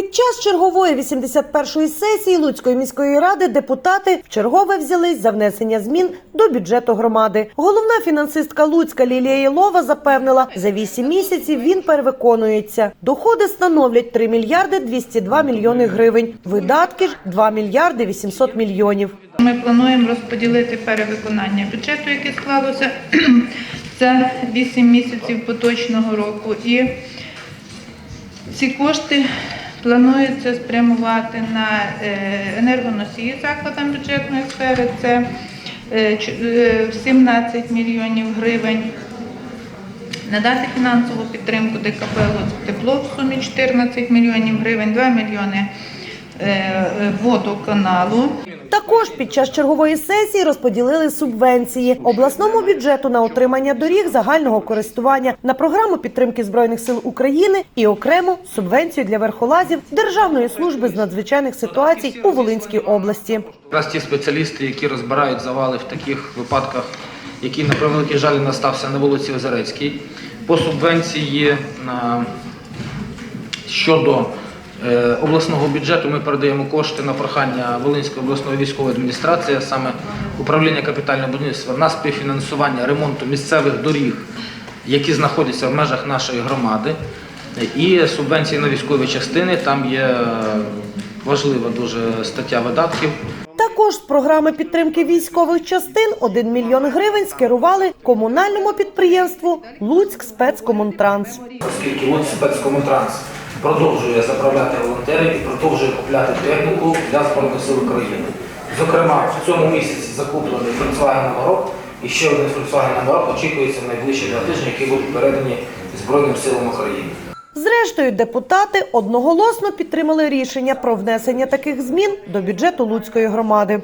Під час чергової 81-ї сесії Луцької міської ради депутати вчергове взялись за внесення змін до бюджету громади. Головна фінансистка Луцька Лілія Єлова запевнила, за 8 місяців він перевиконується. Доходи становлять 3 мільярди 202 мільйони гривень. Видатки ж 2 мільярди 800 мільйонів. Ми плануємо розподілити перевиконання бюджету, яке склалося за 8 місяців поточного року. І ці кошти планується спрямувати на е, енергоносії закладам бюджетної сфери. Це е, ч- е, 17 мільйонів гривень. Надати фінансову підтримку ДКП тепло в сумі 14 мільйонів гривень, 2 мільйони е, е, водоканалу. Також під час чергової сесії розподілили субвенції обласному бюджету на отримання доріг загального користування на програму підтримки збройних сил України і окрему субвенцію для верхолазів Державної служби з надзвичайних ситуацій у Волинській області. Якраз ті спеціалісти, які розбирають завали в таких випадках, які на превеликий жаль настався на вулиці Озерецькій, по субвенції на щодо е, обласного бюджету ми передаємо кошти на прохання Волинської обласної військової адміністрації, а саме управління капітального будівництва на співфінансування ремонту місцевих доріг, які знаходяться в межах нашої громади, і субвенції на військові частини. Там є е, важлива дуже стаття видатків. Також з програми підтримки військових частин 1 мільйон гривень скерували комунальному підприємству Луцьк спецкомунтранс. оскільки от спецкомутранс продовжує заправляти волонтерів і продовжує купляти техніку для Збройних сил України. Зокрема, в цьому місяці закуплений Volkswagen Amarok і ще один Volkswagen Amarok очікується в найближчі два тижні, які будуть передані Збройним силам України. Зрештою, депутати одноголосно підтримали рішення про внесення таких змін до бюджету Луцької громади.